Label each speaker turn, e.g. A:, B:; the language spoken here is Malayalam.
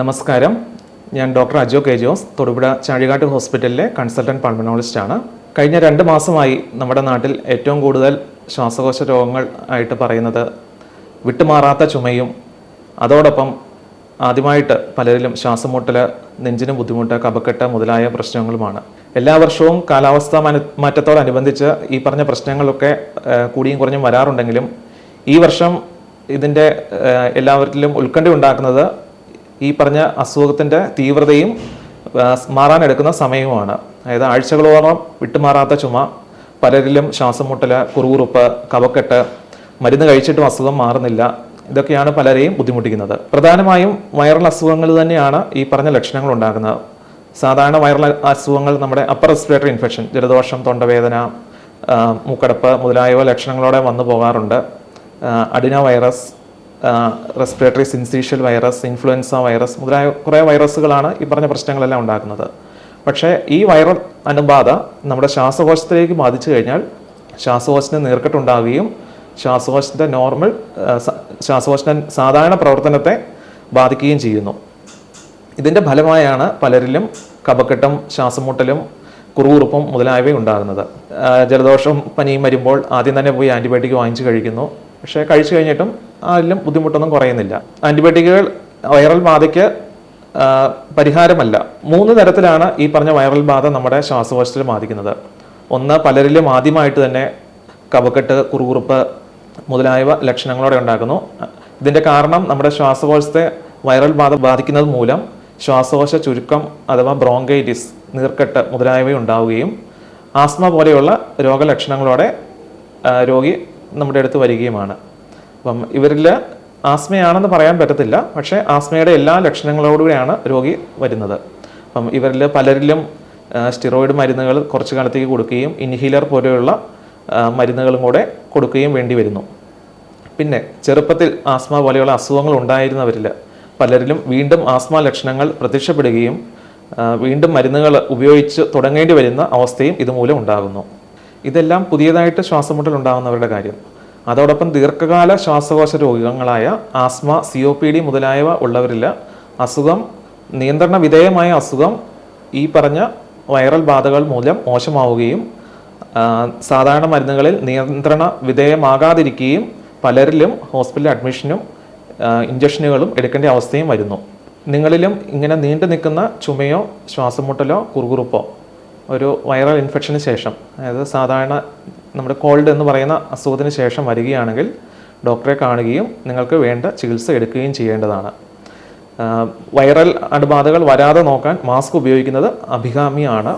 A: നമസ്കാരം. ഞാൻ ഡോക്ടർ അജോ കെ ജോസ് തൊടുപുഴ ചാഴികാട്ട് ഹോസ്പിറ്റലിലെ കൺസൾട്ടന്റ് ആണ് കഴിഞ്ഞ രണ്ട് മാസമായി നമ്മുടെ നാട്ടിൽ ഏറ്റവും കൂടുതൽ ശ്വാസകോശ രോഗങ്ങൾ ആയിട്ട് പറയുന്നത് വിട്ടുമാറാത്ത ചുമയും അതോടൊപ്പം ആദ്യമായിട്ട് പലരിലും ശ്വാസമുട്ടൽ നെഞ്ചിന് ബുദ്ധിമുട്ട് കപക്കെട്ട് മുതലായ പ്രശ്നങ്ങളുമാണ്. എല്ലാ വർഷവും കാലാവസ്ഥാ മാറ്റത്തോടനുബന്ധിച്ച് ഈ പറഞ്ഞ പ്രശ്നങ്ങളൊക്കെ കൂടിയും കുറഞ്ഞും വരാറുണ്ടെങ്കിലും ഈ വർഷം ഇതിന്റെ എല്ലാവരിലും ഉത്കണ്ഠ ഉണ്ടാക്കുന്നത് ഈ പറഞ്ഞ അസുഖത്തിന്റെ തീവ്രതയും മാറാനെടുക്കുന്ന സമയവുമാണ്. അതായത് ആഴ്ചകളോളം വിട്ടുമാറാത്ത ചുമ പലരിലും ശ്വാസം മുട്ടൽ കുറുകുറുപ്പ് കവക്കെട്ട് മരുന്ന് കഴിച്ചിട്ടും അസുഖം മാറുന്നില്ല. ഇതൊക്കെയാണ് പലരെയും ബുദ്ധിമുട്ടിക്കുന്നത്. പ്രധാനമായും വൈറൽ അസുഖങ്ങൾ തന്നെയാണ് ഈ പറഞ്ഞ ലക്ഷണങ്ങൾ ഉണ്ടാകുന്നത് സാധാരണ വൈറൽ അസുഖങ്ങൾ നമ്മുടെ അപ്പർ റെസ്പിറേറ്ററി ഇൻഫെക്ഷൻ ജലദോഷം തൊണ്ടവേദന മൂക്കടപ്പ് മുതലായവ ലക്ഷണങ്ങളോടെ വന്നു പോകാറുണ്ട്. Adeno virus respiratory syncytial virus influenza virus മുതലായ കുറേ വൈറസുകളാണ് ഈ പറഞ്ഞ പ്രശ്നങ്ങളെല്ലാം ഉണ്ടാക്കുന്നത്. പക്ഷേ ഈ വൈറൽ അണുബാധ നമ്മുടെ ശ്വാസകോശത്തിലേക്ക് ബാധിച്ചു കഴിഞ്ഞാൽ ശ്വാസകോശത്തിന് നീർക്കെട്ടുണ്ടാവുകയും ശ്വാസകോശത്തിന്റെ നോർമൽ ശ്വാസകോശത്തിന്റെ സാധാരണ പ്രവർത്തനത്തെ ബാധിക്കുകയും ചെയ്യുന്നു. ഇതിന്റെ ഫലമായാണ് പലരിലും കപക്കെട്ടും ശ്വാസമുട്ടലും കുറുകുറുപ്പും മുതലായവ ഉണ്ടാകുന്നത്. ജലദോഷം പനിയും വരുമ്പോൾ ആദ്യം തന്നെ പോയി ആന്റിബയോട്ടിക് വാങ്ങിച്ചു കഴിക്കുന്നു. പക്ഷേ കഴിച്ചു കഴിഞ്ഞിട്ടും അതിലും ബുദ്ധിമുട്ടൊന്നും കുറയുന്നില്ല. ആന്റിബയോട്ടിക്കുകൾ വൈറൽ ബാധയ്ക്ക് പരിഹാരമല്ല. മൂന്ന് തരത്തിലാണ് ഈ പറഞ്ഞ വൈറൽ ബാധ നമ്മുടെ ശ്വാസകോശത്തിൽ ബാധിക്കുന്നത്. ഒന്ന് പലരിലും ആദ്യമായിട്ട് തന്നെ കഫക്കെട്ട് കുറുകുറുപ്പ് മുതലായവ ലക്ഷണങ്ങളോടെ ഉണ്ടാക്കുന്നു. ഇതിന്റെ കാരണം നമ്മുടെ ശ്വാസകോശത്തെ വൈറൽ ബാധ ബാധിക്കുന്നത് മൂലം ശ്വാസകോശ ചുരുക്കം അഥവാ ബ്രോങ്കൈറ്റിസ് നീർക്കെട്ട് മുതലായവ ഉണ്ടാവുകയും ആസ്മ പോലെയുള്ള രോഗലക്ഷണങ്ങളോടെ രോഗി നമ്മുടെ അടുത്ത് വരികയുമാണ്. അപ്പം ഇവരിൽ ആസ്മയാണെന്ന് പറയാൻ പറ്റത്തില്ല പക്ഷേ ആസ്മയുടെ എല്ലാ ലക്ഷണങ്ങളോടുകൂടിയാണ് രോഗി വരുന്നത്. അപ്പം ഇവരിൽ പലരിലും സ്റ്റിറോയിഡ് മരുന്നുകൾ കുറച്ച് കാലത്തേക്ക് കൊടുക്കുകയും ഇൻഹീലർ പോലെയുള്ള മരുന്നുകളും കൂടെ കൊടുക്കുകയും വേണ്ടി വരുന്നു. പിന്നെ ചെറുപ്പത്തിൽ ആസ്മ പോലെയുള്ള അസുഖങ്ങൾ ഉണ്ടായിരുന്നവരിൽ പലരിലും വീണ്ടും ആസ്മ ലക്ഷണങ്ങൾ പ്രത്യക്ഷപ്പെടുകയും വീണ്ടും മരുന്നുകൾ ഉപയോഗിച്ച് തുടങ്ങേണ്ടി വരുന്ന അവസ്ഥയും ഇതുമൂലം ഉണ്ടാകുന്നു. ഇതെല്ലാം പുതിയതായിട്ട് ശ്വാസമുട്ടൽ ഉണ്ടാകുന്നവരുടെ കാര്യം. അതോടൊപ്പം ദീർഘകാല ശ്വാസകോശ രോഗങ്ങളായ asthma C O P D മുതലായവ ഉള്ളവരിൽ അസുഖം നിയന്ത്രണ വിധേയമായ അസുഖം ഈ പറഞ്ഞ വൈറൽ ബാധകൾ മൂലം മോശമാവുകയും സാധാരണ മരുന്നുകളിൽ നിയന്ത്രണ വിധേയമാകാതിരിക്കുകയും പലരിലും ഹോസ്പിറ്റൽ അഡ്മിഷനും ഇഞ്ചക്ഷനുകളും എടുക്കേണ്ട അവസ്ഥയും വരുന്നു. നിങ്ങളിലും ഇങ്ങനെ നീണ്ടു നിൽക്കുന്ന ചുമയോ ശ്വാസംമുട്ടലോ കുറുകുറുപ്പോ ഒരു വൈറൽ ഇൻഫെക്ഷന് ശേഷം അതായത് സാധാരണ നമ്മുടെ കോൾഡ് എന്ന് പറയുന്ന അസുഖത്തിന് ശേഷം വരികയാണെങ്കിൽ ഡോക്ടറെ കാണുകയും നിങ്ങൾക്ക് വേണ്ട ചികിത്സ എടുക്കുകയും ചെയ്യേണ്ടതാണ്. വൈറൽ അണുബാധകൾ വരാതെ നോക്കാൻ മാസ്ക് ഉപയോഗിക്കുന്നത് അഭികാമ്യമാണ്